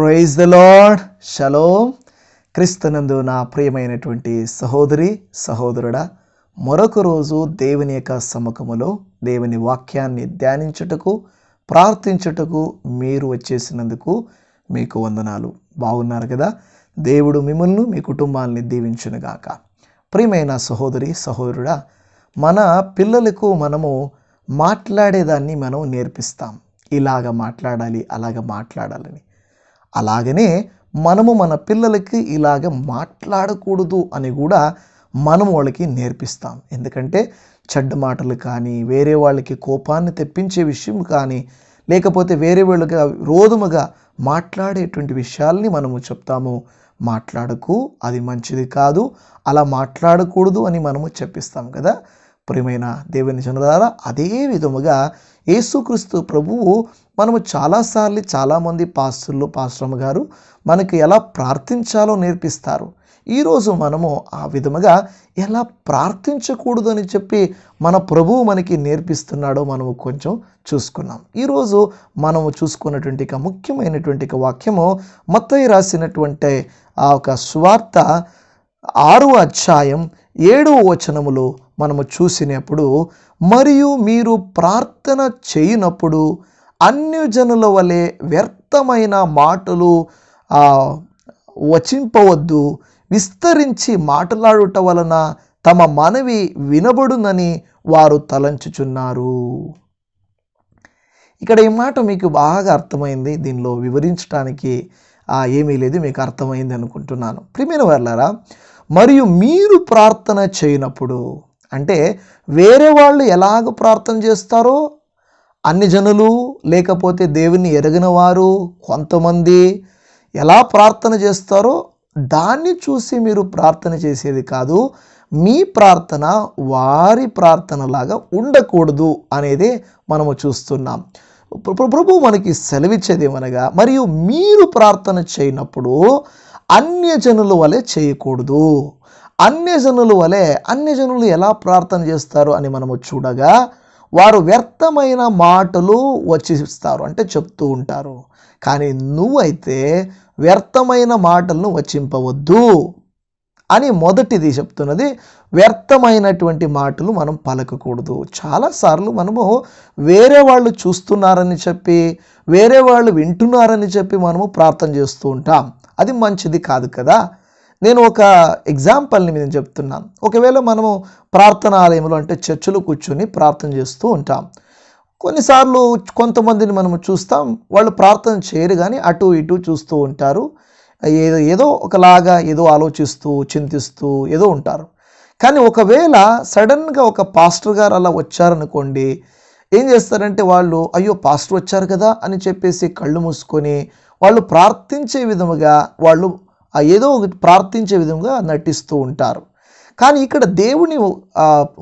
Praise the lord shalom క్రీస్తునందు నా ప్రియమైనటువంటి సహోదరి సహోదరుడా మరొక రోజు దేవుని యొక్క సముఖములో దేవుని వాక్యాన్ని ధ్యానించుటకు ప్రార్థించుటకు మీరు వచ్చేసినందుకు మీకు వందనాలు. బాగున్నారు కదా? దేవుడు మిమ్మల్ని మీ కుటుంబాన్ని దీవించునుగాక. ప్రియమైన సహోదరి సహోదరుడా మన పిల్లలకు మనము మాట్లాడేదాన్ని మనం నేర్పిస్తాం. ఇలాగ మాట్లాడాలి అలాగ మాట్లాడాలని. అలాగనే మనము మన పిల్లలకి ఇలాగ మాట్లాడకూడదు అని కూడా మనం వాళ్ళకి నేర్పిస్తాం. ఎందుకంటే చెడ్డ మాటలు కానీ వేరే వాళ్ళకి కోపాన్ని తెప్పించే విషయం కానీ లేకపోతే వేరే వాళ్ళకి రోధముగా మాట్లాడేటువంటి విషయాల్ని మనము చెప్తాము. మాట్లాడకు అది మంచిది కాదు అలా మాట్లాడకూడదు అని మనము చెప్పిస్తాం కదా. ప్రియమైన దేవుని జనులారా అదే విధముగా యేసుక్రీస్తు ప్రభువు మనము చాలాసార్లు చాలామంది పాస్టర్లు పాస్టర్మ గారు మనకి ఎలా ప్రార్థించాలో నేర్పిస్తారు. ఈరోజు మనము ఆ విధముగా ఎలా ప్రార్థించకూడదు అని చెప్పి మన ప్రభువు మనకి నేర్పిస్తున్నాడో మనము కొంచెం చూసుకున్నాం ఈరోజు మనము చూసుకున్నటువంటి ముఖ్యమైనటువంటి వాక్యము మొత్తం రాసినటువంటి ఆ ఒక స్వార్థ ఆరు అధ్యాయం ఏడవ వచనములో మనము చూసినప్పుడు మరియు మీరు ప్రార్థన చేయనప్పుడు అన్యజనుల వలె వ్యర్థమైన మాటలు వచింపవద్దు. విస్తరించి మాట్లాడుట వలన తమ మనవి వినబడునని వారు తలంచుచున్నారు. ఇక్కడ ఈ మాట మీకు బాగా అర్థమైంది. దీనిలో వివరించడానికి ఏమీ లేదు మీకు అర్థమైంది అనుకుంటున్నాను. ప్రిమిన వర్లరా మరియు మీరు ప్రార్థన చేయనప్పుడు అంటే వేరే వాళ్ళు ఎలాగ ప్రార్థన చేస్తారో అన్ని జనులు లేకపోతే దేవుని ఎరగిన వారు కొంతమంది ఎలా ప్రార్థన చేస్తారో దాన్ని చూసి మీరు ప్రార్థన చేసేది కాదు. మీ ప్రార్థన వారి ప్రార్థనలాగా ఉండకూడదు అనేది మనము చూస్తున్నాం. ప్రభు మనకి సెలవిచ్చేది ఏమనగా మరియు మీరు ప్రార్థన చేయనప్పుడు అన్యజనుల వలె చేయకూడదు. అన్యజనుల వలె అన్యజనులు ఎలా ప్రార్థన చేస్తారు అని మనము చూడగా వారు వ్యర్థమైన మాటలు వచ్చిస్తారు అంటే చెప్తూ ఉంటారు. కానీ నువ్వైతే వ్యర్థమైన మాటలను వచ్చింపవద్దు అని మొదటిది చెప్తున్నది. వ్యర్థమైనటువంటి మాటలు మనం పలకకూడదు. చాలాసార్లు మనము వేరే వాళ్ళు చూస్తున్నారని చెప్పి వేరే వాళ్ళు వింటున్నారని చెప్పి మనము ప్రార్థన చేస్తూ ఉంటాం. అది మంచిది కాదు కదా? నేను ఒక ఎగ్జాంపుల్ని నేను చెప్తున్నాను. ఒకవేళ మనము ప్రార్థనాలయంలో అంటే చర్చిలో కూర్చొని ప్రార్థన చేస్తూ ఉంటాం. కొన్నిసార్లు కొంతమందిని మనము చూస్తాం వాళ్ళు ప్రార్థన చేయరు కానీ అటు ఇటు చూస్తూ ఉంటారు. ఏదో ఏదో ఒకలాగా ఏదో ఆలోచిస్తూ చింతిస్తూ ఏదో ఉంటారు. కానీ ఒకవేళ సడన్గా ఒక పాస్టర్ గారు అలా వచ్చారనుకోండి ఏం చేస్తారంటే వాళ్ళు అయ్యో పాస్టర్ వచ్చారు కదా అని చెప్పేసి కళ్ళు మూసుకొని వాళ్ళు ప్రార్థించే విధముగా వాళ్ళు ఏదో ఒకటి ప్రార్థించే విధంగా నటిస్తూ ఉంటారు. కానీ ఇక్కడ దేవుని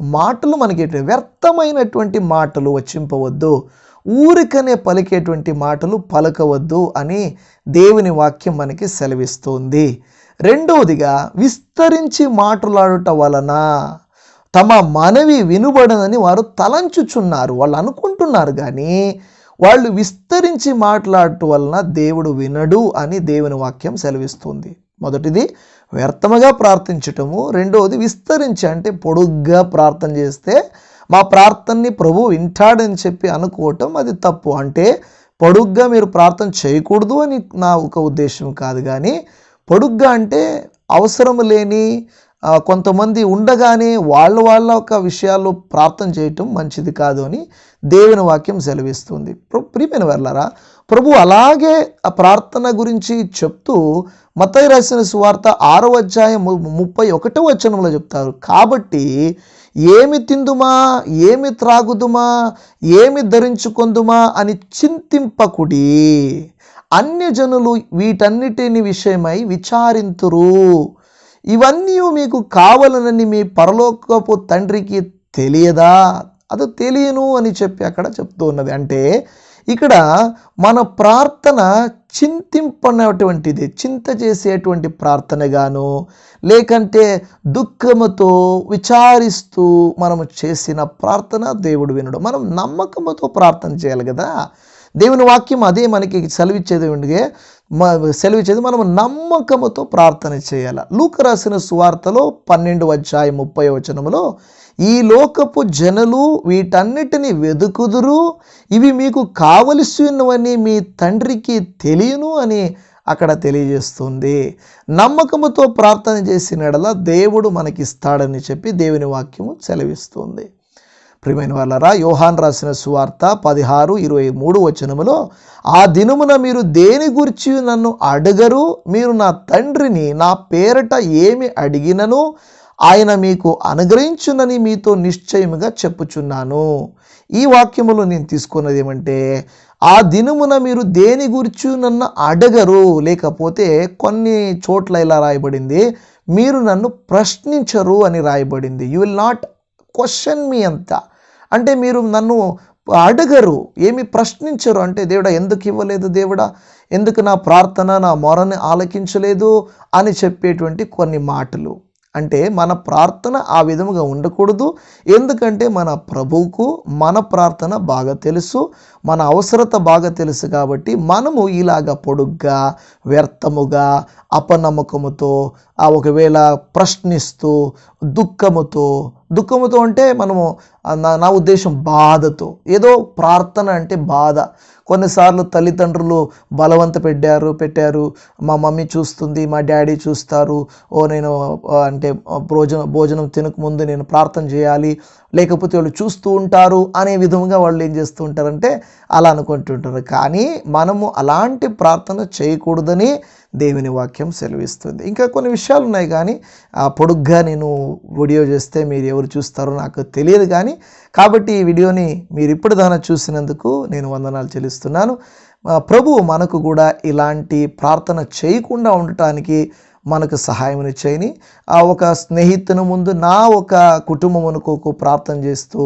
మాటలు మనకి వ్యర్థమైనటువంటి మాటలు వచ్చింపవద్దు ఊరికనే పలికేటువంటి మాటలు పలకవద్దు అని దేవుని వాక్యం మనకి సెలవిస్తుంది. రెండవదిగా విస్తరించి మాట్లాడుట వలన తమ మనవి వినుబడనని వారు తలంచుచున్నారు. వాళ్ళు అనుకుంటున్నారు కానీ వాళ్ళు విస్తరించి మాట్లాడటం వలన దేవుడు వినడు అని దేవుని వాక్యం సెలవిస్తుంది. మొదటిది వ్యర్థముగా ప్రార్థించటము. రెండవది విస్తరించి అంటే పొడుగ్గా ప్రార్థన చేస్తే మా ప్రార్థనని ప్రభు వింటాడని చెప్పి అనుకోవటం అది తప్పు. అంటే పొడుగ్గా మీరు ప్రార్థన చేయకూడదు అని నా ఒక ఉద్దేశం కాదు కానీ పొడుగ్గా అంటే అవసరం లేని కొంతమంది ఉండగానే వాళ్ళ వాళ్ళ ఒక విషయాల్లో ప్రార్థన చేయటం మంచిది కాదు అని దేవుని వాక్యం సెలవిస్తుంది. ప్రియమైన వెళ్ళారా ప్రభు అలాగే ఆ ప్రార్థన గురించి చెప్తూ మతయ్య రాసిన సువార్త ఆరో అధ్యాయం ము- ముప్పై ఒకటో వచనంలో చెప్తారు. కాబట్టి ఏమి తిందుమా ఏమి త్రాగుదుమా ఏమి ధరించుకొందుమా అని చింతింపకుడి అన్యజనులు వీటన్నిటిని విషయమై విచారింతురు. ఇవన్నీ మీకు కావాలనని మీ పరలోకపు తండ్రికి తెలియదా? అది తెలియను అని చెప్పి అక్కడ చెప్తూ ఉన్నది. అంటే ఇక్కడ మన ప్రార్థన చింతింపనటువంటిది చింత చేసేటువంటి ప్రార్థనగాను లేకంటే దుఃఖముతో విచారిస్తూ మనము చేసిన ప్రార్థన దేవుడు వినడు. మనం నమ్మకముతో ప్రార్థన చేయాలి కదా. దేవుని వాక్యం అదే మనకి సెలవిచ్చేది ఉండే సెలవిచ్చేది మనం నమ్మకముతో ప్రార్థన చేయాలి. లూక రాసిన సువార్తలో పన్నెండు అధ్యాయం ముప్పై వచనములో ఈ లోకపు జనులు వీటన్నిటిని వెదుకుదురు ఇవి మీకు కావలసినవని మీ తండ్రికి తెలియను అని అక్కడ తెలియజేస్తుంది. నమ్మకముతో ప్రార్థన చేసిన ఎడల దేవుడు మనకిస్తాడని చెప్పి దేవుని వాక్యము సెలవిస్తుంది. ప్రియమైన వాళ్ళరా యోహాన్ రాసిన సువార్త పదిహారు ఇరవై మూడు వచనములో ఆ దినమున మీరు దేని గురించి నన్ను అడగరు? మీరు నా తండ్రిని నా పేరట ఏమి అడిగినను? ఆయన మీకు అనుగ్రహించునని మీతో నిశ్చయముగా చెప్పుచున్నాను. ఈ వాక్యములో నేను తీసుకున్నది ఏమంటే ఆ దినమున మీరు దేని గురించి నన్ను అడగరు? లేకపోతే కొన్ని చోట్ల ఇలా రాయబడింది మీరు నన్ను ప్రశ్నించరు అని రాయబడింది. You will not question me అంత. అంటే మీరు నన్ను అడగరు ఏమి ప్రశ్నించరు. అంటే దేవుడా ఎందుకు ఇవ్వలేదు దేవుడా? ఎందుకు నా ప్రార్థన నా మొరని ఆలకించలేదు? అని చెప్పేటువంటి కొన్ని మాటలు. అంటే మన ప్రార్థన ఆ విధముగా ఉండకూడదు. ఎందుకంటే మన ప్రభువుకు మన ప్రార్థన బాగా తెలుసు మన అవసరత బాగా తెలుసు కాబట్టి మనము ఇలాగ పొడుగ్గా వ్యర్థముగా అపనమ్మకముతో ఆ ఒకవేళ ప్రశ్నిస్తూ దుఃఖముతో దుఃఖముతో అంటే మనము నా నా ఉద్దేశం బాధతో. ఏదో ప్రార్థన అంటే బాధ. కొన్నిసార్లు తల్లిదండ్రులు బలవంత పెట్టారు పెట్టారు. మా మమ్మీ చూస్తుంది మా డాడీ చూస్తారు. ఓ నేను అంటే భోజనం భోజనం తినకముందు నేను ప్రార్థన చేయాలి. లేకపోతే వాళ్ళు చూస్తూ ఉంటారు అనే విధంగా వాళ్ళు ఏం చేస్తూ ఉంటారంటే అలా అనుకుంటుంటారు కానీ మనము అలాంటి ప్రార్థన చేయకూడదని దేవుని వాక్యం సెలవిస్తుంది. ఇంకా కొన్ని విషయాలు ఉన్నాయి కానీ పొడుగ్గా నేను వీడియో చేస్తే మీరు ఎవరు చూస్తారో నాకు తెలియదు కానీ కాబట్టి ఈ వీడియోని మీరు ఇప్పుడు దాకా చూసినందుకు నేను వందనాలు చెల్లిస్తున్నాను. ప్రభువు మనకు కూడా ఇలాంటి ప్రార్థన చేయకుండా ఉండటానికి మనకు సహాయమును చేయని ఆ ఒక స్నేహితుని ముందు నా ఒక కుటుంబమునకు ప్రార్థన చేస్తూ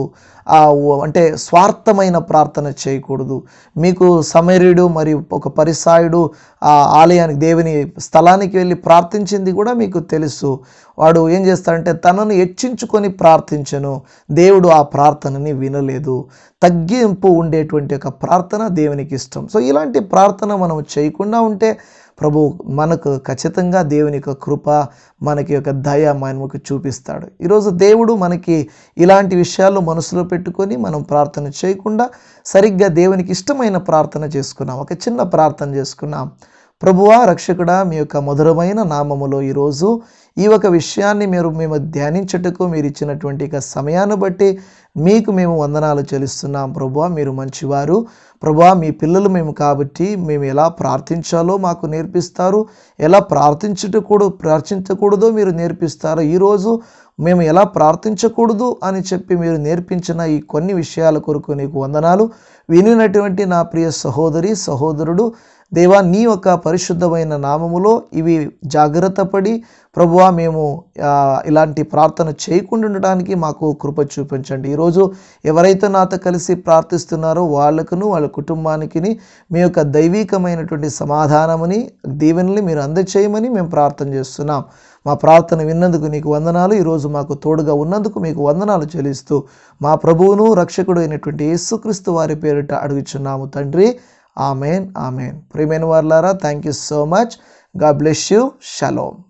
అంటే స్వార్థమైన ప్రార్థన చేయకూడదు. మీకు సమరీడు మరియు ఒక పరిసాయుడు ఆ ఆలయానికి దేవుని స్థలానికి వెళ్ళి ప్రార్థించింది కూడా మీకు తెలుసు. వాడు ఏం చేస్తాడంటే తనను హెచ్చించుకొని ప్రార్థించను. దేవుడు ఆ ప్రార్థనని వినలేదు. తగ్గింపు ఉండేటువంటి ఒక ప్రార్థన దేవునికి ఇష్టం. సో ఇలాంటి ప్రార్థన మనం చేయకుండా ఉంటే ప్రభు మనకు ఖచ్చితంగా దేవుని యొక్క కృప మనకి యొక్క దయ మనకు చూపిస్తాడు. ఈరోజు దేవుడు మనకి ఇలాంటి విషయాలు మనసులో పెట్టుకొని మనం ప్రార్థన చేయకుండా సరిగ్గా దేవునికి ఇష్టమైన ప్రార్థన చేసుకున్నాం. ఒక చిన్న ప్రార్థన చేసుకున్నాం. ప్రభువా రక్షకుడా మీ యొక్క మధురమైన నామములో ఈరోజు ఈ ఒక విషయాన్ని మీరు మేము ధ్యానించటకు మీరు ఇచ్చినటువంటి సమయాన్ని బట్టి మీకు మేము వందనాలు చెల్లిస్తున్నాం. ప్రభా మీరు మంచివారు. ప్రభా మీ పిల్లలు మేము కాబట్టి మేము ఎలా ప్రార్థించాలో మాకు నేర్పిస్తారు. ఎలా ప్రార్థించటకూడదు ప్రార్థించకూడదో మీరు నేర్పిస్తారు. ఈరోజు మేము ఎలా ప్రార్థించకూడదు అని చెప్పి మీరు నేర్పించిన ఈ కొన్ని విషయాల కొరకు నీకు వందనాలు. వినినటువంటి నా ప్రియ సహోదరి సహోదరుడు దేవా నీ యొక్క పరిశుద్ధమైన నామములో ఇవి జాగ్రత్త పడి ప్రభువా మేము ఇలాంటి ప్రార్థన చేయకుండా ఉండడానికి మాకు కృప చూపించండి. ఈరోజు ఎవరైతే నాతో కలిసి ప్రార్థిస్తున్నారో వాళ్ళకును వాళ్ళ కుటుంబానికి మీ యొక్క దైవికమైనటువంటి సమాధానమని దీవెనల్ని మీరు అందచేయమని మేము ప్రార్థన చేస్తున్నాం. మా ప్రార్థన విన్నందుకు నీకు వందనాలు. ఈరోజు మాకు తోడుగా ఉన్నందుకు మీకు వందనాలు చెల్లిస్తూ మా ప్రభువును రక్షకుడు అయినటువంటి యేసుక్రీస్తు వారి పేరిట అడుగుచున్నాము తండ్రి. Amen. Amen. Prime warlara, thank you so much. God bless you. Shalom.